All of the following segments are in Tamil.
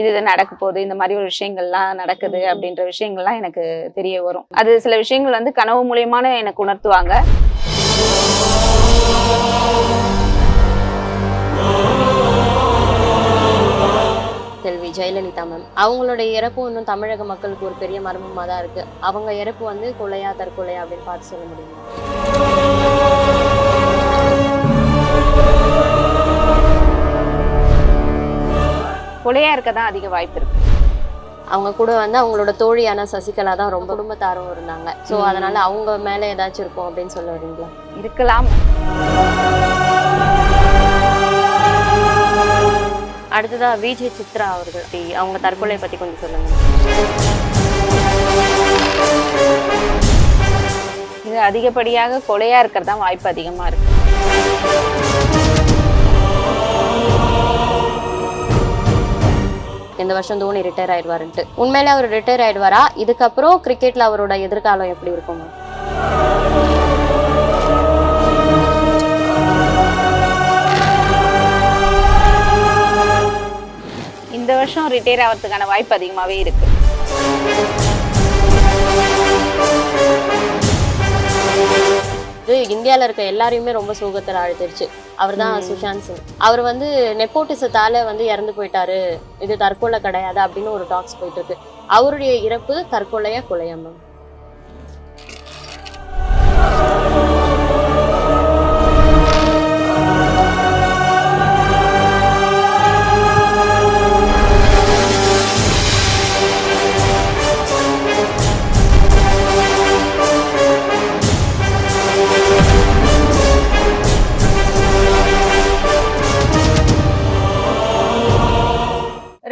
இது இது நடக்க போகுது இந்த மாதிரி ஒரு விஷயங்கள்லாம் நடக்குது. அப்படின்ற விஷயங்கள்லாம் எனக்கு தெரிய வரும். அது சில விஷயங்கள் வந்து கனவு மூலியமான எனக்கு உணர்த்துவாங்க. செல்வி ஜெயலலிதா மேம் அவங்களுடைய இறப்பு இன்னும் தமிழக மக்களுக்கு ஒரு பெரிய மர்மமாக தான் இருக்கு. அவங்க இறப்பு வந்து கொலையா தற்கொலையா அப்படின்னு பார்த்து சொல்ல முடியுமா? கொலையா இருக்க தான் அதிக வாய்ப்பு இருக்கு. அவங்க கூட வந்து அவங்களோட தோழியான சசிகலா தான் ரொம்ப குடும்பத்தாரும் இருந்தாங்க. ஸோ. அதனால அவங்க மேல ஏதாச்சும் இருக்கும் அப்படின்னு சொல்ல வரீங்களா? இருக்கலாம். அடுத்ததா விஜய் சித்ரா அவர்கள் அவங்க தற்கொலை பத்தி கொஞ்சம் சொல்லுங்க. இது அதிகப்படியாக கொலையா இருக்கிறது தான் வாய்ப்பு அதிகமா இருக்கு. இந்த வருஷம் தோனி ரிட்டையர் ஆயிடுவாருன்ட்டு. உண்மையிலே அவர் ரிட்டையர் ஆயிடுவாரா? இதுக்கப்புறம் கிரிக்கெட்ல அவரோட எதிர்காலம் எப்படி இருக்கும்? இந்த வருஷம் ரிட்டையர் ஆகிறதுக்கான வாய்ப்பு அதிகமாகவே இருக்குது இது இந்தியால இருக்க எல்லாரையுமே ரொம்ப சோகத்தில் ஆழ்த்திருச்சு. அவர் தான். சுஷாந்த் சிங். அவர் வந்து நெப்போட்டிசத்தால வந்து இறந்து போயிட்டாரு. இது தற்கொலை கிடையாது அப்படின்னு ஒரு டாக்ஸ் போயிட்டு இருக்கு. அவருடைய இறப்பு தற்கொலையா கொலையா மேம்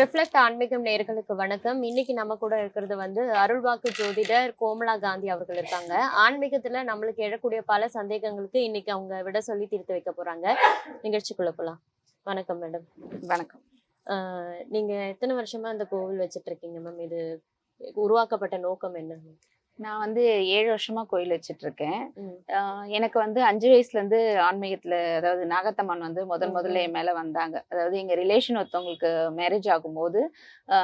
ரிஃப்ளெக்ட் ஆன்மீகம் நேர்களுக்கு வணக்கம். இன்னைக்கு நம்ம கூட இருக்கிறது வந்து அருள்வாக்கு ஜோதிடர் கோமலா காந்தி அவர்கள் இருக்காங்க. ஆன்மீகத்துல நம்மளுக்கு எழக்கூடிய பல சந்தேகங்களுக்கு இன்னைக்கு அவங்க விட சொல்லி தீர்த்து வைக்க போறாங்க. நிகழ்ச்சிக்குள்ள போலாம். வணக்கம் மேடம். வணக்கம். நீங்க எத்தனை வருஷமா அந்த கோவில் வச்சிட்டு இருக்கீங்க மேம்? இது உருவாக்கப்பட்ட நோக்கம் என்ன? நான் வந்து ஏழு வருஷமா கோயில் வச்சிட்டு இருக்கேன் எனக்கு வந்து அஞ்சு வயசுல இருந்து ஆன்மீகத்துல அதாவது நாகத்தம்மன் வந்து முதல் முதல்ல என் மேல வந்தாங்க. அதாவது எங்க ரிலேஷன் ஒருத்தவங்களுக்கு மேரேஜ் ஆகும்போது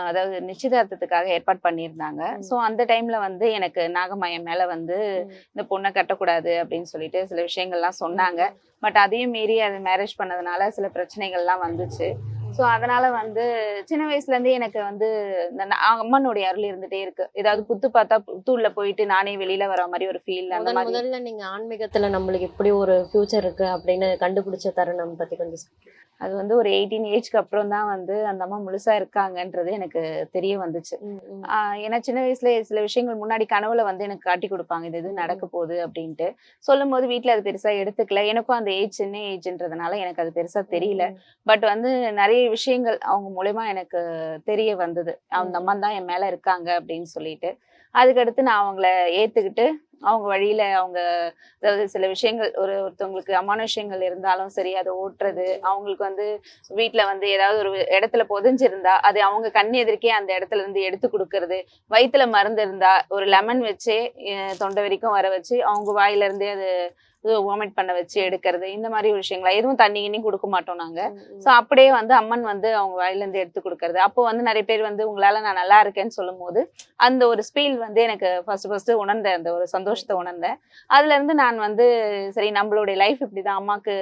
அதாவது நிச்சயதார்த்தத்துக்காக ஏற்பாடு பண்ணியிருந்தாங்க. ஸோ அந்த டைம்ல வந்து எனக்கு நாகமயம் மேல வந்து இந்த பொண்ணை கட்டக்கூடாது அப்படின்னு சொல்லிட்டு சில விஷயங்கள்லாம் சொன்னாங்க. பட் அதையும் மீறி அது மேரேஜ் பண்ணதுனால சில பிரச்சனைகள்லாம் வந்துச்சு. ஸோ அதனால வந்து சின்ன வயசுல இருந்தே எனக்கு வந்து இந்த அம்மனுடைய அருள் இருந்துட்டே இருக்கு ஏதாவது புத்து பார்த்தா புத்தூர்ல போயிட்டு நானே வெளியில வர மாதிரி ஒரு ஃபீல் அந்த மாதிரி முதல்ல நீங்க ஆன்மீகத்துல நம்மளுக்கு இப்படி ஒரு ஃபியூச்சர் இருக்கு அப்படின்னு கண்டுபிடிச்ச தருணம் பத்தி கொஞ்சம். அது வந்து ஒரு எயிட்டீன் ஏஜ்க்கு அப்புறம் தான் வந்து அந்த அம்மா முழுசா இருக்காங்கன்றது எனக்கு தெரிய வந்துச்சு. ஏன்னா சின்ன வயசுல சில விஷயங்கள் முன்னாடி கனவுல வந்து எனக்கு காட்டி கொடுப்பாங்க இது இது நடக்க போகுது அப்படின்ட்டு. சொல்லும் போது வீட்டுல அது பெருசா எடுத்துக்கல. எனக்கும் அந்த ஏஜ் சின்ன ஏஜ்ன்றதுனால எனக்கு அது பெருசா தெரியல. பட் வந்து நிறைய விஷயங்கள் அவங்க மூலயமா எனக்கு தெரிய வந்தது. அந்த. அம்மா தான் என் மேல இருக்காங்க அப்படின்னு சொல்லிட்டு. அதுக்கடுத்து நான் அவங்கள ஏத்துக்கிட்டு அவங்க வழியில அவங்க அதாவது சில விஷயங்கள் ஒரு ஒருத்தவங்களுக்கு அமானுஷ்யங்கள் இருந்தாலும் சரி அதை ஓட்டுறது அவங்களுக்கு வந்து வீட்டுல வந்து ஏதாவது ஒரு இடத்துல புதைஞ்சிருந்தா அது அவங்க கண் எதிர்க்கே அந்த இடத்துல இருந்து எடுத்து கொடுக்கறது வயிற்றுல மருந்து இருந்தா ஒரு லெமன் வச்சு தொண்டை வரைக்கும் வர வச்சு அவங்க வாயில இருந்தே அது வாமிட் பண்ண வச்சு எடுக்கிறது இந்த மாதிரி விஷயங்களா? எதுவும் தண்ணி கிண்ணி கொடுக்க மாட்டோம் நாங்க. ஸோ அப்படியே வந்து அம்மன் வந்து அவங்க வாயில இருந்து எடுத்து கொடுக்கறது. அப்போ வந்து நிறைய பேர் வந்து உங்களால நான் நல்லா இருக்கேன்னு சொல்லும் போது அந்த ஒரு ஸ்பீல் வந்து எனக்கு ஃபர்ஸ்ட் ஃபர்ஸ்ட் உணர்ந்தேன். அந்த ஒரு சந்தோஷத்தை உணர்ந்தேன். அதுல இருந்து நான் வந்து சரி நம்மளுடைய லைஃப் இப்படிதான். அம்மாக்கு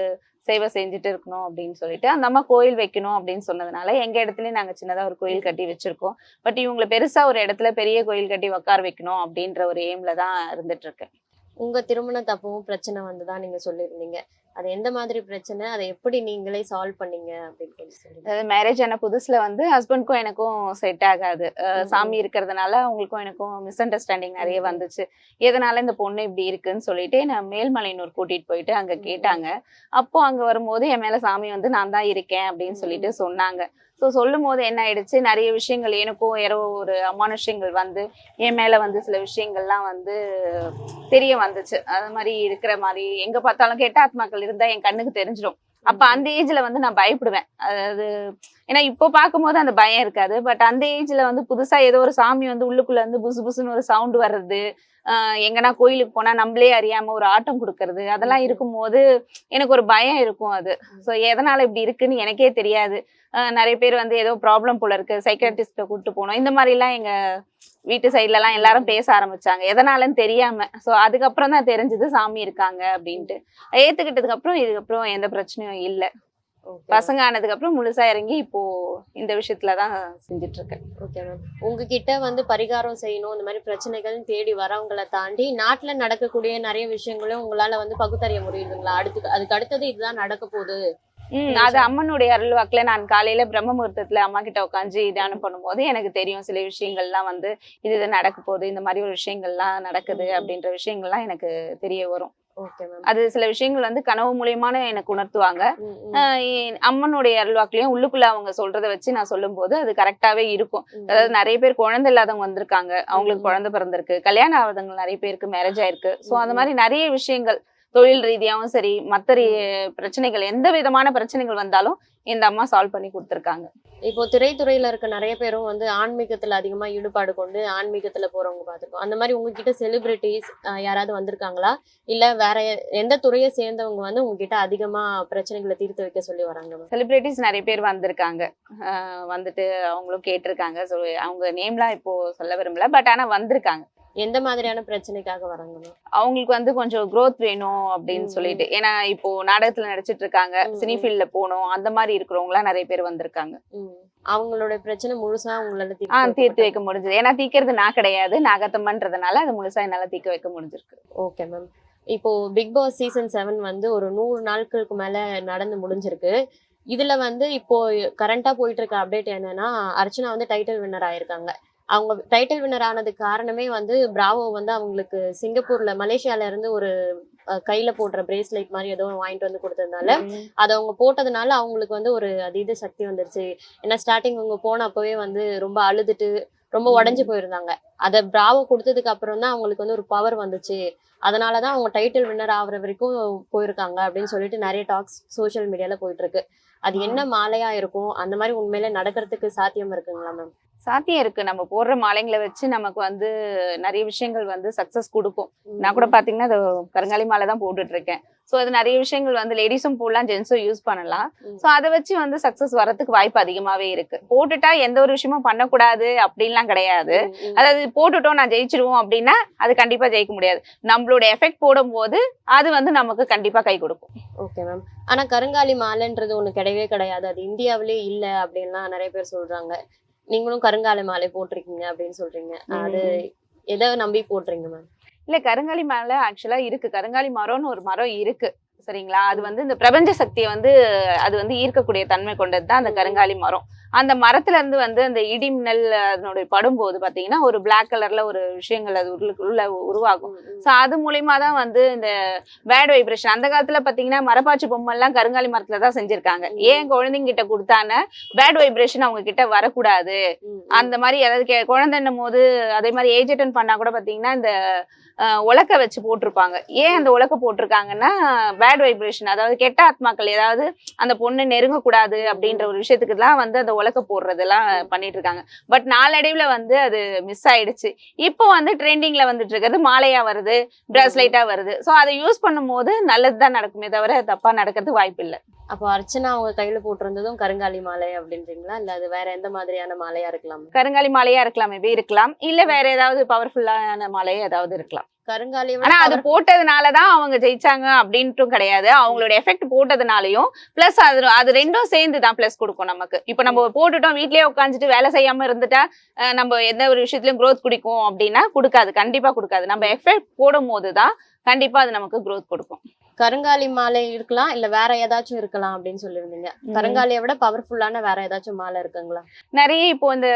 சேவை செஞ்சுட்டு இருக்கணும் அப்படின்னு சொல்லிட்டு அந்த அம்மா கோயில் வைக்கணும் அப்படின்னு சொன்னதுனால எங்க இடத்துலயும் நாங்க சின்னதா ஒரு கோயில் கட்டி வச்சிருக்கோம். பட் இவங்களை பெருசா ஒரு இடத்துல பெரிய கோயில் கட்டி உட்கார வைக்கணும் அப்படின்ற ஒரு எய்ம்ல தான் இருந்துட்டு இருக்கேன். உங்க திருமண தப்பவும் பிரச்சனை வந்துதான் நீங்க சொல்லியிருந்தீங்க அது எந்த மாதிரி பிரச்சனை அதை எப்படி நீங்களே சால்வ் பண்ணீங்க அப்படின்னு மேரேஜ் ஆன புதுசுல வந்து ஹஸ்பண்ட்க்கும் எனக்கும் செட் ஆகாது. சாமி இருக்கிறதுனால அவங்களுக்கும் எனக்கும் மிஸ் அண்டர்ஸ்டாண்டிங் நிறைய. வந்துச்சு எதனால இந்த பொண்ணு இப்படி இருக்குன்னு சொல்லிட்டு நான் மேல்மலையனூர் கூட்டிட்டு போயிட்டு அங்க. கேட்டாங்க அப்போ அங்க வரும்போது என் மேல சாமி வந்து நான் தான் இருக்கேன் அப்படின்னு. சொல்லிட்டு சொன்னாங்க ஸோ சொல்லும் போது என்ன ஆயிடுச்சு? நிறைய விஷயங்கள் எனக்கும் யாரோ ஒரு அமானுஷ்யங்கள் வந்து என் மேலே வந்து சில விஷயங்கள்லாம் வந்து தெரிய வந்துச்சு. அது மாதிரி இருக்கிற மாதிரி எங்கே பார்த்தாலும் கேட்ட ஆத்மாக்கள் இருந்தால் என் கண்ணுக்கு தெரிஞ்சிடும் அப்ப அந்த ஏஜ்ல வந்து நான் பயப்படுவேன். அதாவது ஏன்னா இப்போ பார்க்கும்போது அந்த பயம் இருக்காது. பட் அந்த ஏஜ்ல வந்து புதுசா ஏதோ ஒரு சாமி வந்து உள்ளுக்குள்ள இருந்து புசு புசுன்னு ஒரு சவுண்ட் வர்றது எங்கன்னா கோயிலுக்கு போனா நம்மளே அறியாம ஒரு ஆட்டம் கொடுக்கறது அதெல்லாம் இருக்கும்போது எனக்கு ஒரு பயம் இருக்கும் அது. ஸோ எதனால இப்படி இருக்குன்னு எனக்கே தெரியாது. நிறைய பேர் வந்து ஏதோ ப்ராப்ளம் போல இருக்கு. சைக்காட்டிஸ்ட கூட்டு போனோம். இந்த மாதிரி எல்லாம் எங்க வீட்டு சைட்ல எல்லாம் எல்லாரும் பேச ஆரம்பிச்சாங்க. எதனாலன்னு தெரியாம. ஸோ அதுக்கப்புறம் தான் தெரிஞ்சது சாமி இருக்காங்க அப்படின்ட்டு. ஏத்துக்கிட்டதுக்கு அப்புறம் இதுக்கப்புறம் எந்த பிரச்சனையும் இல்ல. பசங்க ஆனதுக்கு அப்புறம் முழுசா இறங்கி இப்போ இந்த விஷயத்துல தான் செஞ்சுட்டு இருக்கேன் ஓகே மேம் உங்ககிட்ட வந்து பரிகாரம் செய்யணும் இந்த மாதிரி பிரச்சனைகள் தேடி வரவங்களை தாண்டி நாட்டுல நடக்கக்கூடிய நிறைய விஷயங்களும் உங்களால வந்து பகுத்தறிய முடியுதுங்களா? அடுத்து அதுக்கு அடுத்தது இதுதான் நடக்க போகுது. அது அம்மனுடைய அருள்வாக்குல நான் காலையில பிரம்ம முகூர்த்தத்துல அம்மா கிட்ட உட்காந்து தியானம் பண்ணும்போது எனக்கு தெரியும் சில விஷயங்கள்லாம் வந்து இது இது நடக்க போகுது இந்த மாதிரி ஒரு விஷயங்கள்லாம் நடக்குது. அப்படின்ற விஷயங்கள்லாம் எனக்கு தெரிய வரும். அது சில விஷயங்கள் வந்து கனவு மூலியமான எனக்கு உணர்த்துவாங்க. அம்மனுடைய அருள்வாக்குலயும் உள்ளுக்குள்ள அவங்க சொல்றத வச்சு நான் சொல்லும்போது அது கரெக்டாவே இருக்கும். அதாவது நிறைய பேர் குழந்தை இல்லாதவங்க வந்திருக்காங்க. அவங்களுக்கு. குழந்தை பிறந்திருக்கு. கல்யாணம் ஆகாதவங்க நிறைய பேருக்கு மேரேஜ் ஆயிருக்கு. சோ அந்த. மாதிரி நிறைய விஷயங்கள் தொழில் ரீதியாவும் சரி ரீ- பிரச்சனைகள் எந்த விதமான பிரச்சனைகள் வந்தாலும் இந்த அம்மா சால்வ் பண்ணி கொடுத்துருக்காங்க. இப்போ திரைத்துறையில இருக்க நிறைய பேரும் வந்து ஆன்மீகத்துல அதிகமா ஈடுபாடு கொண்டு ஆன்மீகத்துல போறவங்க பார்த்திருக்கோம். அந்த மாதிரி உங்ககிட்ட செலிபிரிட்டிஸ் யாராவது வந்திருக்காங்களா? இல்ல வேற எந்த துறையை சேர்ந்தவங்க வந்து உங்ககிட்ட அதிகமா பிரச்சனைகளை தீர்த்து வைக்க சொல்லி வராங்க செலிபிரிட்டிஸ் நிறைய பேர் வந்திருக்காங்க. வந்துட்டு அவங்களும் கேட்டிருக்காங்க. அவங்க நேம்லாம் இப்போ சொல்ல விரும்பல. பட் ஆனா வந்திருக்காங்க. எந்த மாதிரியான பிரச்சனைக்காக வராங்க அவங்களுக்கு வந்து கொஞ்சம் growth வேணும் அப்படின்னு சொல்லிட்டு. ஏன்னா இப்போ நாடகத்துல நடிச்சிட்டு இருக்காங்க. ம், சினி ம். ஃபீல்ட்ல போகணும். அந்த மாதிரி இருக்கிறவங்களாம் நிறைய பேர் வந்திருக்காங்க. அவங்களோட பிரச்சனை முழுசா உங்களால தீர்த்து வைக்க முடிஞ்சது. ஏன்னா தீக்கிறது நான் கிடையாது. நாகத்தம்மன்றதுனால அது முழுசா என்னால தீர்க்க வைக்க முடிஞ்சிருக்கு. ஓகே மேம் இப்போ பிக் பாஸ் சீசன் செவன் வந்து ஒரு நூறு நாட்களுக்கு மேல நடந்து முடிஞ்சிருக்கு. இதுல வந்து இப்போ கரண்டா போயிட்டு இருக்க அப்டேட் என்னன்னா அர்ச்சனா வந்து டைட்டில் வின்னர் ஆயிருக்காங்க. அவங்க டைட்டில் வின்னர் ஆனதுக்கு காரணமே வந்து பிராவோ வந்து அவங்களுக்கு சிங்கப்பூர்ல மலேசியால இருந்து ஒரு கையில போடுற பிரேஸ்லெட் மாதிரி ஏதோ வாங்கிட்டு வந்து கொடுத்ததுனால அதை அவங்க போட்டதுனால அவங்களுக்கு வந்து ஒரு அதீத சக்தி வந்துருச்சு. ஏன்னா ஸ்டார்டிங் அவங்க போன அப்பவே வந்து ரொம்ப அழுதுட்டு ரொம்ப உடஞ்சு போயிருந்தாங்க. அதை பிராவோ கொடுத்ததுக்கு அப்புறம் தான் அவங்களுக்கு வந்து ஒரு பவர் வந்துச்சு. அதனாலதான் அவங்க டைட்டில் வின்னர் ஆகுற வரைக்கும் போயிருக்காங்க அப்படின்னு சொல்லிட்டு நிறைய டாக்ஸ் சோஷியல் மீடியால போயிட்டு இருக்கு அது என்ன மாலையா இருக்கும்? அந்த மாதிரி உண்மையில நடக்கிறதுக்கு சாத்தியம் இருக்குங்களா மேம் சாத்தியம் இருக்கு. நம்ம போடுற மாலைங்களை வச்சு நமக்கு வந்து நிறைய விஷயங்கள் வந்து சக்சஸ் கொடுக்கும். நான் கூட பாத்தீங்கன்னா அது கருங்காலி மாலை தான் போட்டுட்டு இருக்கேன். ஸோ அது நிறைய விஷயங்கள் வந்து லேடிஸும் போடலாம் ஜென்ஸும் யூஸ் பண்ணலாம். ஸோ அதை வச்சு வந்து சக்சஸ் வரதுக்கு வாய்ப்பு அதிகமாவே இருக்கு. போட்டுட்டா எந்த ஒரு விஷயமும் பண்ணக்கூடாது அப்படின்லாம் கிடையாது. அதாவது போட்டுட்டோம் நான் ஜெயிச்சிருவோம் அப்படின்னா அது கண்டிப்பா ஜெயிக்க முடியாது. நம்மளோட எஃபெக்ட் போடும்போது அது வந்து நமக்கு கண்டிப்பா கை கொடுக்கும். ஓகே மேம் ஆனா கருங்காலி மாலைன்றது ஒண்ணு கிடையவே கிடையாது. அது இந்தியாவிலே இல்ல அப்படின்லாம் நிறைய பேர் சொல்றாங்க. நீங்களும் கருங்காலி மாலை போட்டிருக்கீங்க அப்படின்னு சொல்றீங்க. அது எதை நம்பி போடுறீங்க மேம் இல்ல கருங்காலி மேல ஆக்சுவலா இருக்கு. கருங்காலி மரம்னு ஒரு மரம் இருக்கு. சரிங்களா? அது வந்து இந்த பிரபஞ்ச சக்தியை வந்து அது வந்து ஈர்க்கக்கூடிய தன்மை கொண்டது தான் அந்த கருங்காலி மரம். அந்த மரத்துல இருந்து வந்து அந்த இடி மின்னல் அதனுடைய படும்போது பாத்தீங்கன்னா ஒரு பிளாக் கலர்ல ஒரு விஷயங்கள் அது உள்ள உருவாகும். ஸோ அது மூலியமா தான் வந்து இந்த பேட் வைப்ரேஷன் அந்த காலத்துல பாத்தீங்கன்னா மரப்பாச்சி பொம்மை எல்லாம் கருங்காலி மரத்துல தான் செஞ்சிருக்காங்க. ஏன் குழந்தைங்க கிட்ட கொடுத்தான பேட் வைப்ரேஷன் அவங்க கிட்ட வரக்கூடாது. அந்த மாதிரி அதாவது குழந்தைன்னும் போது அதே மாதிரி ஏஜ் அட்டன் பண்ணா கூட பாத்தீங்கன்னா இந்த உலக்க வச்சு போட்டிருப்பாங்க. ஏன் அந்த உலக்க போட்டிருக்காங்கன்னா பேட் வைப்ரேஷன் அதாவது கெட்ட ஆத்மாக்கள் ஏதாவது அந்த பொண்ணு நெருங்கக்கூடாது அப்படின்ற ஒரு விஷயத்துக்கு தான் வந்து அந்த உலக்க போடுறதெல்லாம் பண்ணிட்டு இருக்காங்க பட் நாளடைவுல வந்து அது மிஸ் ஆயிடுச்சு. இப்போ வந்து ட்ரெண்டிங்ல வந்துட்டு இருக்கிறது மாலையா வருது பிரஸ்லைட்டா வருது. ஸோ அதை யூஸ் பண்ணும்போது நல்லது தான் நடக்குமே தவிர தப்பா நடக்கிறது வாய்ப்பு இல்லை அப்போ அர்ச்சனா அவங்க கையில போட்டிருந்ததும் கருங்காலி மாலை அப்படின்றீங்களா? இல்ல அது வேற எந்த மாதிரியான மாலையா இருக்கலாம்? கருங்காலி மாலையா இருக்கலாம் மேபி இருக்கலாம். இல்ல வேற ஏதாவது பவர்ஃபுல்லான மாலையா ஏதாவது இருக்கலாம். கருங்காலி ஆனா அது போட்டதுனாலதான் அவங்க ஜெயிச்சாங்க அப்படின்ட்டும் கிடையாது. அவங்களோட எஃபெக்ட் போட்டதுனாலயும் பிளஸ் அது அது ரெண்டும் சேர்ந்து தான் பிளஸ் கொடுக்கும் நமக்கு. இப்போ நம்ம போட்டுட்டோம் வீட்லயே உட்காந்துட்டு வேலை செய்யாம இருந்துட்டா நம்ம எந்த ஒரு விஷயத்துலயும் growth குடிக்கும் அப்படின்னா கொடுக்காது. கண்டிப்பா கொடுக்காது. நம்ம எஃபெக்ட் போடும் போதுதான் கண்டிப்பா அது நமக்கு growth கொடுக்கும். கருங்காலி மாலை இருக்கலாம் இல்ல வேற ஏதாச்சும் இருக்கலாம் அப்படின்னு சொல்லியிருந்தீங்க. கருங்காலியை விட பவர்ஃபுல்லான வேற ஏதாச்சும் மாலை இருக்குங்களா? நிறைய இப்போ இந்த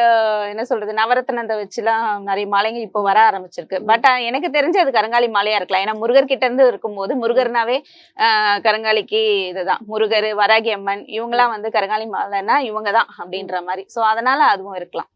என்ன சொல்றது நவரத்னத்தை வச்சுலாம் நிறைய மாலைங்க இப்போ வர ஆரம்பிச்சிருக்கு. பட் எனக்கு தெரிஞ்சு அது கருங்காலி மாலையா இருக்கலாம். ஏன்னா முருகர் கிட்ட இருந்து இருக்கும்போது முருகர்னாவே கருங்காலிக்கு இதுதான். முருகர் வராகி அம்மன் இவங்கெல்லாம் வந்து கருங்காலி மாலைன்னா இவங்க தான் அப்படின்ற மாதிரி. ஸோ அதனால அதுவும் இருக்கலாம்.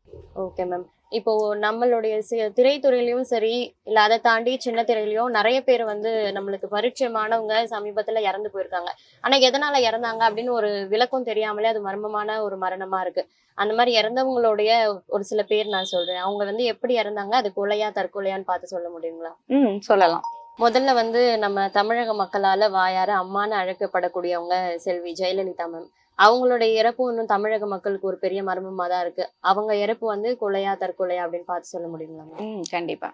ஓகே மேம் இப்போ நம்மளுடைய திரைத்துறையிலயும் சரி இல்ல அதை தாண்டி சின்ன திரையிலயும் நிறைய பேர் வந்து நம்மளுக்கு பரிச்சயமானவங்க சமீபத்துல இறந்து போயிருக்காங்க. ஆனா எதனால இறந்தாங்க அப்படின்னு ஒரு விளக்கம் தெரியாமலே அது மர்மமான ஒரு மரணமா இருக்கு. அந்த மாதிரி இறந்தவங்களுடைய ஒரு சில பேர் நான் சொல்றேன். அவங்க வந்து எப்படி இறந்தாங்க? அது கொலையா தற்கொலையான்னு பார்த்து சொல்ல முடியுங்களா? ம் சொல்லலாம். முதல்ல வந்து நம்ம தமிழக மக்களால வாயார அம்மான்னு அழைக்கப்படக்கூடியவங்க செல்வி ஜெயலலிதா மேம் அவங்களோட இறப்பு இன்னும் தமிழக மக்களுக்கு ஒரு பெரிய மர்மமா தான் இருக்கு. அவங்க இறப்பு வந்து கொலையா தற்கொலையா அப்படின்னு பார்த்து சொல்ல முடியுங்களா ம் கண்டிப்பா.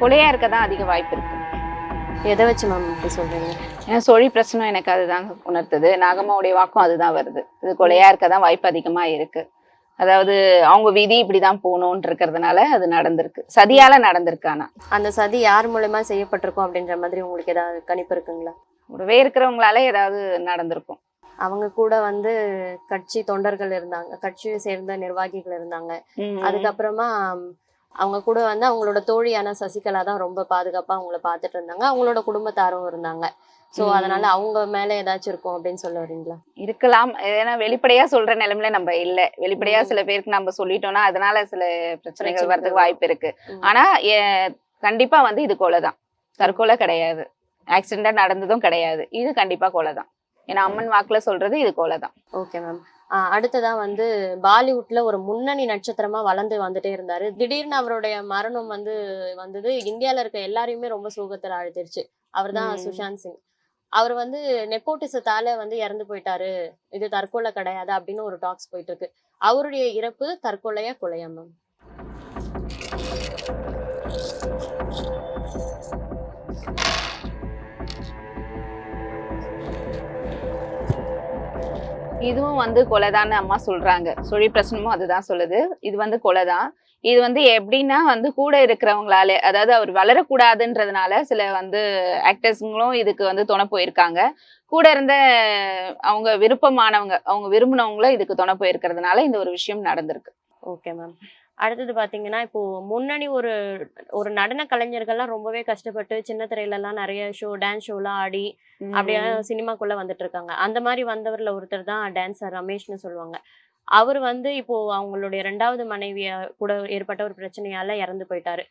கொலையா இருக்க தான் அதிக வாய்ப்பு இருக்கு. எதை வச்சு மேம் அப்படி சொல்றீங்க? ஏன்னா சொழி பிரச்சனை எனக்கு அதுதான் உணர்த்துது. நாகம்மாவுடைய வாக்கும் அதுதான் வருது. இது கொலையா இருக்க தான் வாய்ப்பு அதிகமா இருக்கு. அதாவது அவங்க விதி இப்படிதான் போகணும்னு இருக்கிறதுனால அது நடந்திருக்கு. சதியால நடந்திருக்கு ஆனா. அந்த சதி யார் மூலமா செய்யப்பட்டிருக்கும் அப்படின்ற மாதிரி உங்களுக்கு ஏதாவது கணிப்பு இருக்குங்களா? கூடவே இருக்கிறவங்களால ஏதாவது நடந்திருக்கும். அவங்க கூட வந்து கட்சி தொண்டர்கள் இருந்தாங்க. கட்சியை சேர்ந்த நிர்வாகிகள் இருந்தாங்க. அதுக்கப்புறமா அவங்க கூட வந்து அவங்களோட தோழியான சசிகலா தான் ரொம்ப பாதுகாப்பா அவங்கள பார்த்துட்டு இருந்தாங்க. அவங்களோட குடும்பத்தாரும் இருந்தாங்க. சோ ம். அதனால அவங்க மேல ஏதாச்சும் இருக்கும் அப்படின்னு சொல்ல வரீங்களா? இருக்கலாம். ஏன்னா வெளிப்படையா சொல்ற நிலைமையில நம்ம இல்ல. வெளிப்படையா. சில பேருக்கு நம்ம சொல்லிட்டோம்னா அதனால சில பிரச்சனைகள் வரதுக்கு வாய்ப்பு இருக்கு. ஆனா கண்டிப்பா வந்து இது கொலை தான். தற்கொலை கிடையாது. ஆக்சிடென்டா நடந்ததும் கிடையாது. இது கண்டிப்பா கொலை தான். ஏன்னா அம்மன் வாக்குல சொல்றது இது கொலை தான். ஓகே மேம் அடுத்ததா வந்து பாலிவுட்ல ஒரு முன்னணி நட்சத்திரமா வளர்ந்து வந்துட்டே இருந்தாரு. திடீர்னு அவருடைய மரணம் வந்து வந்தது. இந்தியால இருக்க எல்லாரையுமே ரொம்ப சோகத்துல அழுத்திருச்சு அவர்தான் ம். சுஷாந்த் சிங். அவர் வந்து நெப்போட்டிசத்தால வந்து இறந்து போயிட்டாரு. இது தற்கொலை கிடையாது அப்படின்னு ஒரு டாக்ஸ் போயிட்டு இருக்கு அவருடைய இறப்பு தற்கொலையா கொலையா மேம் இதுவும் வந்து கொலைதான்னு அம்மா சொல்றாங்க. சுழி பிரச்சனமும் அதுதான் சொல்லுது. இது வந்து கொலைதான். இது வந்து எப்படின்னா வந்து கூட இருக்கிறவங்களாலே அதாவது அவர் வளரக்கூடாதுன்றதுனால சில வந்து ஆக்டர்ஸுங்களும் இதுக்கு வந்து துணை போயிருக்காங்க. கூட இருந்த அவங்க விருப்பமானவங்க அவங்க விரும்பினவங்களும் இதுக்கு துணை போயிருக்கிறதுனால இந்த ஒரு விஷயம் நடந்திருக்கு. ஓகே மேம் அடுத்தது பாத்தீங்கன்னா இப்போ முன்னணி ஒரு ஒரு நடன கலைஞர்கள்லாம் ரொம்பவே கஷ்டப்பட்டு சின்ன திரையில எல்லாம் நிறைய ஷோ டான்ஸ் ஷோலாம் ஆடி அப்படியே சினிமாக்குள்ள வந்துட்டு இருக்காங்க. அந்த மாதிரி வந்தவர்ல ஒருத்தர் தான் டான்சர் ரமேஷ்னு சொல்லுவாங்க. அவர் வந்து இப்போ அவங்களுடைய ரெண்டாவது மனைவிய கூட ஏற்பட்ட ஒரு பிரச்சனையால இறந்து போயிட்டாரு.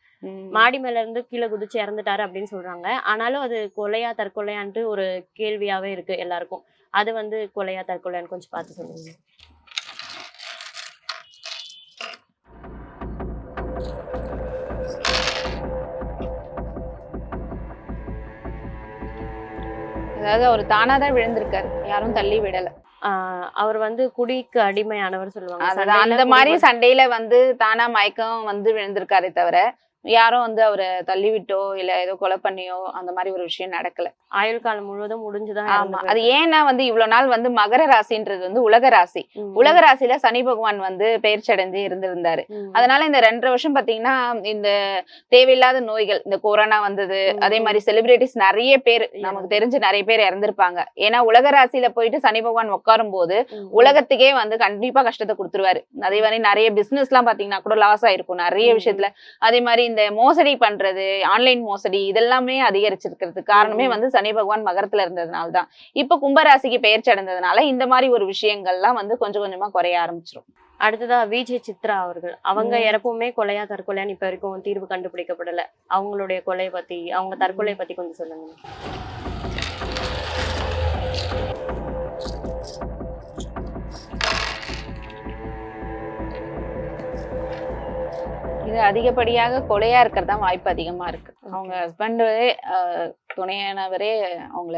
மாடி மேல இருந்து கீழே குதிச்சு இறந்துட்டாரு அப்படின்னு சொல்றாங்க. ஆனாலும் அது கொலையா தற்கொலையான்ட்டு ஒரு கேள்வியாவே இருக்கு எல்லாருக்கும். அது வந்து கொலையா தற்கொலையான்னு கொஞ்சம் பார்த்து சொல்லுங்க. அதாவது அவர் தானாதான் விழுந்திருக்காரு. யாரும் தள்ளி விடல. ஆஹ் அவர் வந்து குடிக்கு அடிமையானவர் சொல்லுவாங்க. அந்த மாதிரி சண்டையில வந்து தானா மயக்கம் வந்து விழுந்திருக்காரே தவிர யாரும் வந்து அவரை தள்ளி விட்டோ இல்ல ஏதோ கொலை பண்ணியோ அந்த மாதிரி ஒரு விஷயம் நடக்கல ஆயுள் காலம் முழுவதும் முடிஞ்சுதான் ஆமா அது ஏன்னா வந்து இவ்வளவு நாள் வந்து மகர ராசின்றது வந்து உலக ராசி. உலக ராசியில சனி பகவான் வந்து பெயர்ச்சடைஞ்சு இருந்திருந்தாரு. அதனால இந்த ரெண்டரை வருஷம் பாத்தீங்கன்னா இந்த தேவையில்லாத நோய்கள் இந்த கொரோனா வந்தது. அதே மாதிரி செலிபிரிட்டிஸ் நிறைய பேர் நமக்கு தெரிஞ்சு நிறைய பேர் இறந்திருப்பாங்க ஏன்னா உலக ராசியில போயிட்டு சனி பகவான் உட்காரும் போது. உலகத்துக்கே வந்து கண்டிப்பா கஷ்டத்தை கொடுத்துருவாரு அதே மாதிரி நிறைய பிசினஸ் எல்லாம் பாத்தீங்கன்னா கூட லாஸ் ஆயிருக்கும் நிறைய. விஷயத்துல அதே மாதிரி இந்த மோசடி பண்றது ஆன்லைன் மோசடி இதெல்லாமே அதிகரிச்சிருக்கிறதுக்கு காரணமே. வந்து சனி பகவான் மகரத்துல இருந்ததுனால தான் இப்ப கும்பராசிக்கு பெயர்ச்சி அடைந்ததுனால இந்த மாதிரி ஒரு விஷயங்கள்லாம் வந்து கொஞ்சம் கொஞ்சமா குறைய ஆரம்பிச்சிரும். அடுத்ததா விஜய் சித்ரா அவர்கள். அவங்க. இறப்புமே கொலையா தற்கொலையான்னு இப்ப வரைக்கும் தீர்வு கண்டுபிடிக்கப்படல. அவங்களுடைய கொலை பத்தி அவங்க தற்கொலை பத்தி கொஞ்சம் சொல்லுங்க. அதிகப்படியாக கொலையா இருக்கிறது தான் வாய்ப்பு அதிகமா இருக்கு. அவங்க ஹஸ்பண்ட் துணையானவரே அவங்கள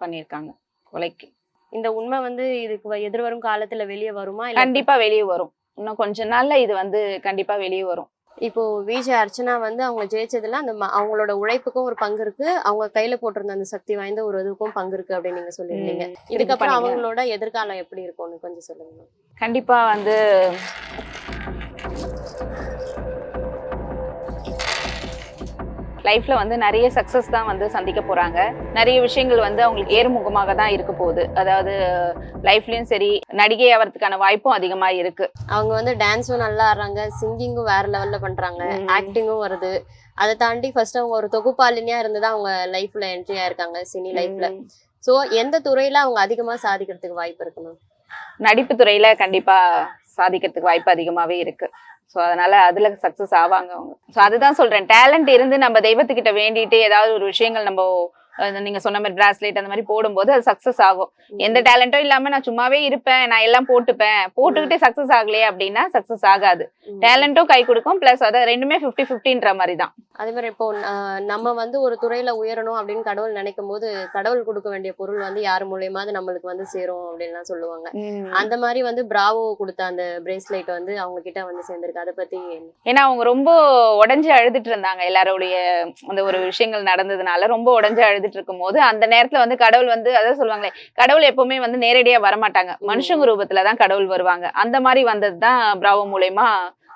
பண்ணியிருக்காங்க கொலைக்கு. இந்த உண்மை வந்து இதுக்கு எதிர்வரும் காலத்துல வெளியே வருமா கண்டிப்பா வெளியே வரும். இன்னும் கொஞ்ச நாள்ல இது வந்து கண்டிப்பா வெளியே வரும். இப்போ விஜய் அர்ச்சனா வந்து அவங்க ஜெயிச்சதுல அந்த அவங்களோட உழைப்புக்கும் ஒரு பங்கு இருக்கு. அவங்க கையில போட்டிருந்த அந்த சக்தி வாய்ந்த ஒரு இதுக்கும் பங்கு இருக்கு அப்படின்னு நீங்க சொல்லியிருந்தீங்க. இதுக்கப்புறம். அவங்களோட எதிர்காலம் எப்படி இருக்கும்னு கொஞ்சம் சொல்லுங்க. கண்டிப்பா வந்து லைஃப்ல வந்து நிறைய சக்சஸ் தான் வந்து சந்திக்க போறாங்க. நிறைய விஷயங்கள் வந்து அவங்களுக்கு ஏறுமுகமாக தான் இருக்க போகுது. அதாவது லைஃப்லயும் சரி நடிகை ஆகிறதுக்கான வாய்ப்பும் அதிகமா இருக்கு. அவங்க வந்து டான்ஸும் நல்லா ஆடுறாங்க சிங்கிங்கும் வேற லெவல்ல பண்றாங்க ம். ஆக்டிங்கும் வருது. அதை தாண்டி ஃபர்ஸ்ட் அவங்க ஒரு தொகுப்பாளினியா இருந்து அவங்க லைஃப்ல என்ட்ரி ஆயிருக்காங்க சினி லைஃப்ல. சோ எந்த துறையில அவங்க அதிகமா சாதிக்கிறதுக்கு வாய்ப்பு இருக்கு மேம் நடிப்பு துறையில கண்டிப்பா சாதிக்கிறதுக்கு வாய்ப்பு அதிகமாவே இருக்கு. ஸோ அதனால அதுல சக்சஸ் ஆவாங்க அவங்க. ஸோ அதுதான் சொல்றேன். டேலண்ட் இருந்து நம்ம தெய்வத்துக்கிட்ட வேண்டிட்டு ஏதாவது ஒரு விஷயங்கள் நம்ம நீங்க சொன்ன மாதிரி பிராஸ்லெட் அந்த மாதிரி போடும்போது அது சக்சஸ் ஆகும். எந்த டேலண்ட்டும் இல்லாம நான் சும்மாவே இருப்பேன் நான் எல்லாம் போட்டுப்பேன். போட்டுக்கிட்டே சக்சஸ் ஆகலையே அப்படின்னா சக்சஸ் ஆகாது. ம். டேலண்ட்டும் கை கொடுக்கும் பிளஸ் அதை ரெண்டுமே ஃபிஃப்டி ஃபிஃப்டின்ற மாதிரி தான் அதே மாதிரி இப்போ நம்ம வந்து ஒரு துறையில உயரணும் அப்படின்னு கடவுள் நினைக்கும் போது கடவுள் கொடுக்க வேண்டிய பொருள் வந்து யார் மூலியமாவது நம்மளுக்கு வந்து சேரும் அப்படின்லாம் சொல்லுவாங்க. அந்த மாதிரி வந்து பிராவோ கொடுத்த அந்த பிரேஸ்லெட் வந்து அவங்க கிட்ட வந்து சேர்ந்திருக்கு. அதை பத்தி? ஏன்னா அவங்க ரொம்ப உடஞ்சு அழுதுட்டு இருந்தாங்க. எல்லாருடைய அந்த ஒரு விஷயங்கள் நடந்ததுனால ரொம்ப உடஞ்சு அழுதுட்டு இருக்கும்போது அந்த நேரத்துல வந்து கடவுள் வந்து அதான் சொல்லுவாங்களே கடவுள் எப்பவுமே வந்து நேரடியா வரமாட்டாங்க. மனுஷங்க ரூபத்துல தான் கடவுள் வருவாங்க. அந்த மாதிரி வந்தது தான் பிராவோ மூலயமா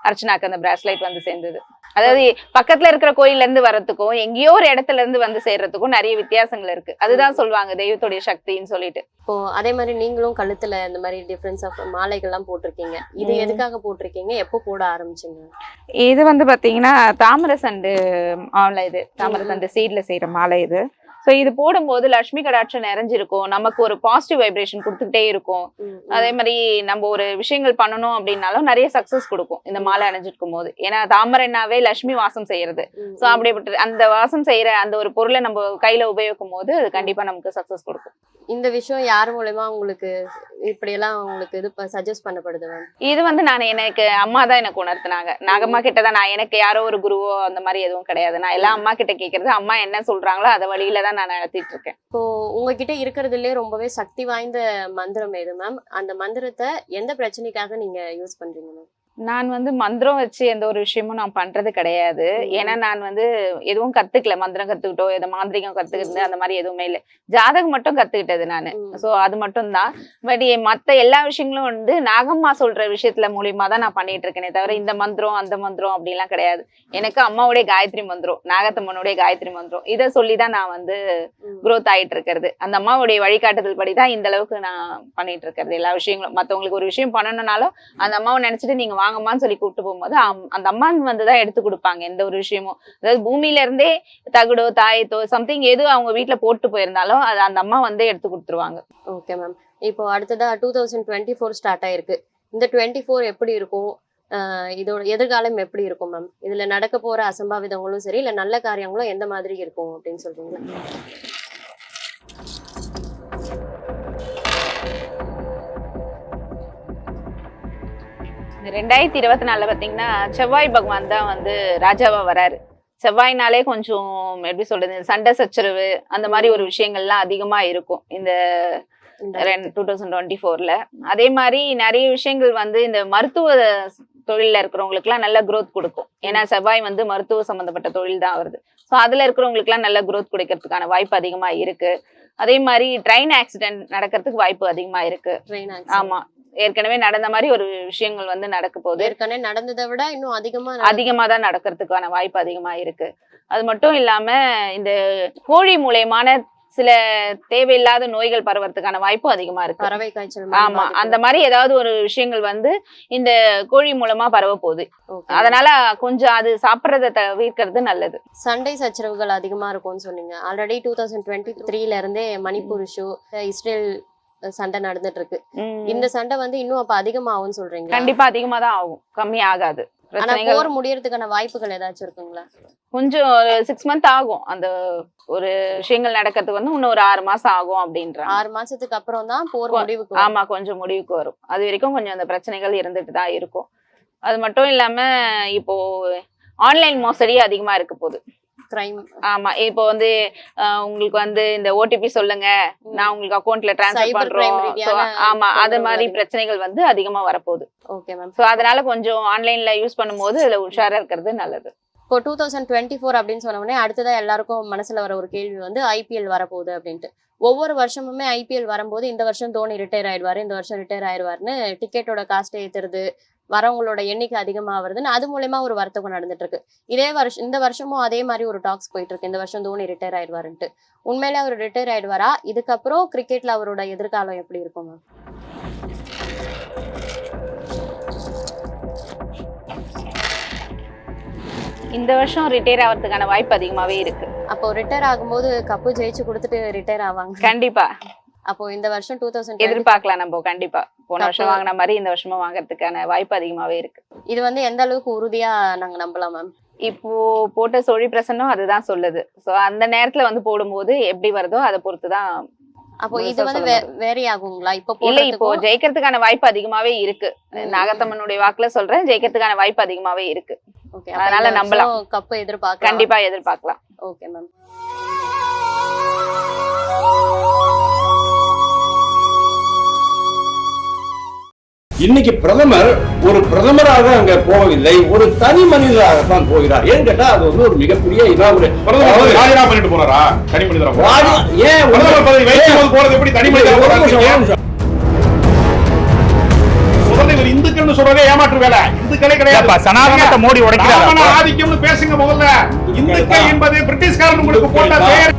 அர்ச்சனாக்கு அந்த பிராஸ்லைட் வந்து சேர்ந்தது. அதாவது பக்கத்துல இருக்கிற கோயில்ல இருந்து வர்றதுக்கும் எங்கேயோ ஒரு இடத்துல இருந்து வந்து சேர்றதுக்கும் நிறைய வித்தியாசங்கள் இருக்கு. அதுதான் சொல்லுவாங்க தெய்வத்துடைய சக்தின்னு சொல்லிட்டு. இப்போ அதே மாதிரி நீங்களும் கழுத்துல இந்த மாதிரி டிஃபரன்ஸ் ஆஃப் மாலைகள்லாம் போட்டிருக்கீங்க. இது. எதுக்காக போட்டிருக்கீங்க? எப்போ போட ஆரம்பிச்சீங்க? இது வந்து பாத்தீங்கன்னா தாமரை சண்டு மாலை இது தாமரை சண்டு சீட்ல செய்யற மாலை இது. ஸோ இது போடும்போது லட்சுமி கடாட்சம் நிறைஞ்சிருக்கும். நமக்கு ஒரு பாசிட்டிவ் வைப்ரேஷன் கொடுத்துக்கிட்டே இருக்கும். அதே மாதிரி நம்ம ஒரு விஷயங்கள் பண்ணணும் அப்படின்னாலும் நிறைய சக்சஸ் கொடுக்கும் இந்த மாலை அணிஞ்சிருக்கும் போது. ஏன்னா தாமரைனாவே லட்சுமி வாசம் செய்யறது. ஸோ அப்படிப்பட்ட அந்த வாசம் செய்யற அந்த ஒரு பொருளை நம்ம கையில உபயோகிக்கும் போது அது கண்டிப்பா நமக்கு சக்சஸ் கொடுக்கும். இந்த விஷயம் யார் மூலயமா உங்களுக்கு இப்படி எல்லாம் உங்களுக்கு இது சஜஸ்ட் பண்ணப்படுது மேம் இது வந்து நான் எனக்கு அம்மா தான் எனக்கு உணர்த்தினாங்க. நாகம்மா கிட்ட தான் நான் எனக்கு யாரோ ஒரு குருவோ அந்த மாதிரி எதுவும் கிடையாது. நான் எல்லாம் அம்மா கிட்ட கேட்கறது அம்மா என்ன சொல்றாங்களோ அதை வழியில தான் நான் நடத்திட்டு இருக்கேன். இப்போ உங்ககிட்ட இருக்கிறதுலே ரொம்பவே சக்தி வாய்ந்த மந்திரம் எது மேம் அந்த மந்திரத்தை எந்த பிரச்சனைக்காக நீங்க யூஸ் பண்றீங்க மேம் நான் வந்து மந்திரம் வச்சு எந்த ஒரு விஷயமும் நான் பண்றது கிடையாது. ஏன்னா நான் வந்து எதுவும் கத்துக்கல. மந்திரம் கத்துக்கிட்டோ எதை மாந்திரிகம் கத்துக்கிட்டு அந்த மாதிரி எதுவுமே இல்லை. ஜாதகம் மட்டும் கத்துக்கிட்டது நான். ஸோ அது மட்டும் தான் பட் மத்த எல்லா விஷயங்களும் வந்து நாகம்மா சொல்ற விஷயத்துல மூலியமா தான் நான் பண்ணிட்டு இருக்கேனே தவிர இந்த மந்திரம் அந்த மந்திரம் அப்படிலாம் கிடையாது. எனக்கு அம்மாவுடைய காயத்ரி மந்திரம் நாகத்தம்மனுடைய காயத்ரி மந்திரம் இதை சொல்லி தான் நான் வந்து growth ஆயிட்டு இருக்கிறது. அந்த அம்மாவுடைய வழிகாட்டுதல் படி தான் இந்த அளவுக்கு நான் பண்ணிட்டு இருக்கிறது எல்லா விஷயங்களும். மத்தவங்களுக்கு ஒரு விஷயம் பண்ணணும்னாலும் அந்த அம்மாவை நினைச்சிட்டு நீங்க வாங்கம்மான்னு சொல்லி கூப்பிட்டு போகும்போது அம்- அந்த அம்மா வந்து தான் எடுத்து கொடுப்பாங்க எந்த ஒரு விஷயமும். அதாவது பூமியில இருந்தே தகுடோ தாயத்தோ சம்திங் எது அவங்க வீட்டுல போட்டு போயிருந்தாலும் அது அந்த அம்மா வந்து எடுத்து கொடுத்துருவாங்க. ஓகே மேம் இப்போ அடுத்ததா two thousand twenty four start ஆயிருக்கு. இந்த டுவெண்ட்டி ஃபோர் எப்படி இருக்கும்? இதோட எதிர்காலம் எப்படி இருக்கும் மேம் இதுல நடக்க போற அசம்பாவிதங்களும் சரி இல்ல நல்ல காரியங்களும் எந்த மாதிரி இருக்கும் அப்படின்னு சொல்றீங்களா? ரெண்டாயிரத்தி இருபத்தி நாலுல பாத்தீங்கன்னா செவ்வாய் பகவான் தான் வந்து ராஜாவா வராரு. செவ்வாய்னாலே கொஞ்சம் எப்படி சொல்றது சண்டை சச்சரவு அந்த மாதிரி ஒரு விஷயங்கள்லாம் அதிகமா இருக்கும். இந்த டூ தௌசண்ட் டுவெண்ட்டி ஃபோர்ல அதே மாதிரி நிறைய விஷயங்கள் வந்து இந்த மருத்துவ தொழில்ல இருக்கிறவங்களுக்குலாம் நல்ல growth கொடுக்கும். ஏன்னா செவ்வாய் வந்து மருத்துவ சம்பந்தப்பட்ட தொழில் தான் வருது. ஸோ அதுல இருக்கிறவங்களுக்குலாம் நல்ல growth கொடுக்கறதுக்கான வாய்ப்பு அதிகமா இருக்கு. அதே மாதிரி ட்ரெயின் ஆக்சிடென்ட் நடக்கிறதுக்கு வாய்ப்பு அதிகமா இருக்கு. ட்ரெயின் ஆமா. ஏற்கனவே நடந்த மாதிரி ஒரு விஷயங்கள் வந்து நடக்க போகுது. ஏற்கனவே நடந்ததை விட இன்னும் அதிகமா அதிகமா தான் நடக்கிறதுக்கான வாய்ப்பு அதிகமா இருக்கு. அது மட்டும் இல்லாம இந்த கோழி மூலியமான சில தேவையில்லாத நோய்கள் பரவறதுக்கான வாய்ப்பும் அதிகமா இருக்கு. பறவை காய்ச்சல் ஆமா. அந்த மாதிரி ஏதாவது ஒரு விஷயங்கள் வந்து இந்த கோழி மூலமா பரவ போகுது. அதனால கொஞ்சம் அது சாப்பிட்றத தவிர்க்கிறது நல்லது. சண்டை சச்சரவுகள் அதிகமா இருக்கும்னு சொன்னீங்க. ஆல்ரெடி டூ தௌசண்ட் டுவெண்ட்டி த்ரீல இருந்தே மணிப்பூர் இஷ்யூ இஸ்ரேல் சண்டை நடந்துட்டு இருக்கு. இந்த சண்டை வந்து இன்னும் அப்ப அதிகமாகும்னு சொல்றீங்க கண்டிப்பா அதிகமா தான் ஆகும். கம்மி ஆகாது ஆனா போர் முடியறதுக்கான வாய்ப்புகள் ஏதாச்சும் இருக்குங்களா? கொஞ்சம் ஒரு சிக்ஸ் மந்த் ஆகும். அந்த ஒரு விஷயங்கள் நடக்கிறதுக்கு வந்து இன்னும் ஒரு ஆறு மாசம் ஆகும் அப்படின்றாங்க. ஆறு மாசத்துக்கு அப்புறம் தான் போர் முடிவுக்கு. ஆமா கொஞ்சம் முடிவுக்கு வரும். அது வரைக்கும் கொஞ்சம் அந்த பிரச்சனைகள் இருந்துட்டு தான் இருக்கும். அது மட்டும் இல்லாம இப்போ ஆன்லைன் மோசடி அதிகமா இருக்க போகுது. கிரைம் ஆமா இப்போ வந்து உங்களுக்கு வந்து இந்த ஓடிபி சொல்லுங்க. நான் உங்களுக்கு அக்கௌண்ட்ல டிரான்ஸ்ஃபர் பண்றோம். ஆமா அது மாதிரி. பிரச்சனைகள் வந்து அதிகமா வரப்போகுது. ஓகே மேம் சோ அதனால கொஞ்சம் ஆன்லைன்ல யூஸ் பண்ணும்போது அதுல உஷாரா இருக்கிறது நல்லது. இப்போ டூ தௌசண்ட் டுவெண்ட்டி ஃபோர் அப்படின்னு சொன்ன உடனே அடுத்ததா எல்லாருக்கும் மனசுல வர ஒரு கேள்வி வந்து ஐபிஎல் வரப்போகுது அப்படின்ட்டு. ஒவ்வொரு வருஷமுமே ஐபிஎல் வரும்போது இந்த வருஷம் தோனி ரிட்டையர் ஆயிடுவாரு இந்த வருஷம் ரிட்டையர் ஆயிடுவாருன்னு டிக்கெட்டோட காஸ்ட் ஏத்துறது வரவங்களோட எண்ணிக்கை அதிகமாகிறதுன்னு அது மூலயமா ஒரு வர்த்தகம் நடந்துட்டு இருக்கு இதே வருஷம் இந்த வருஷமும் அதே மாதிரி ஒரு டாக்ஸ் போயிட்டு இருக்கு இந்த வருஷம் தோனி ரிட்டையர் ஆயிடுவாருன்ட்டு. உண்மையிலே அவர் ரிட்டையர் ஆயிடுவாரா? இதுக்கப்புறம் கிரிக்கெட்ல அவரோட எதிர்காலம் எப்படி இருக்கும் இந்த வருஷம் ரிட்டையர் ஆகிறதுக்கான வாய்ப்பு அதிகமாவே இருக்கு. அப்போ ரிட்டையர் ஆகும்போது கப்பு ஜெயிச்சு கொடுத்துட்டு ரிட்டையர் ஆவாங்க. கண்டிப்பா. அப்போ இந்த வருஷம் டூ தௌசண்ட் எதிர்பார்க்கலாம் நம்ம கண்டிப்பா. போன வருஷம் வாங்கின மாதிரி இந்த வருஷமும் வாங்குறதுக்கான வாய்ப்பு அதிகமாவே இருக்கு. இது வந்து எந்த அளவுக்கு உறுதியா நாங்க நம்பலாம் மேம் இப்போ போட்ட சோழி பிரசன்னம் அதுதான் சொல்லுது. சோ அந்த நேரத்துல வந்து போடும்போது எப்படி வருதோ அதை பொறுத்துதான் அப்போ இது வந்து சொல்ல வே- வேரி ஆகுங்களா இப்போ இல்ல இப்போ ஜெயிக்கிறதுக்கான வாய்ப்பு அதிகமாவே இருக்கு. நாகத்தம்மனுடைய வாக்குல சொல்றேன் ஜெயிக்கிறதுக்கான வாய்ப்பு அதிகமாவே இருக்கு. ஓகே அதனால நம்பலாம். கப்பு எதிர்பார்க்கலாம். கண்டிப்பா எதிர்பார்க்கலாம். ஓகே மேம் இன்னைக்கு பிரதமர் ஒரு பிரதமராக அங்க போகவில்லை ஒரு தனி மனிதராகத்தான் போகிறார். ஏன்னு கேட்டா அது வந்து ஒரு மிகப்பெரிய இதா ஒரு பிரதமர் பதவி ராஜினாமா பண்ணிட்டு போறாரா? தனி மனிதரா ஏன் போறது எப்படி தனி மனிதரா சொல்றதே ஏமாற்று வேலை. இந்துக்களே கிடையாது. சனாதனத்தை மோடி உடைக்கிறாரா? ஆதிக்கம்னு பேசுங்க முதல்ல. இந்துக்கள் என்பது பிரிட்டிஷ்காரன் உங்களுக்கு போட்ட பெயர்.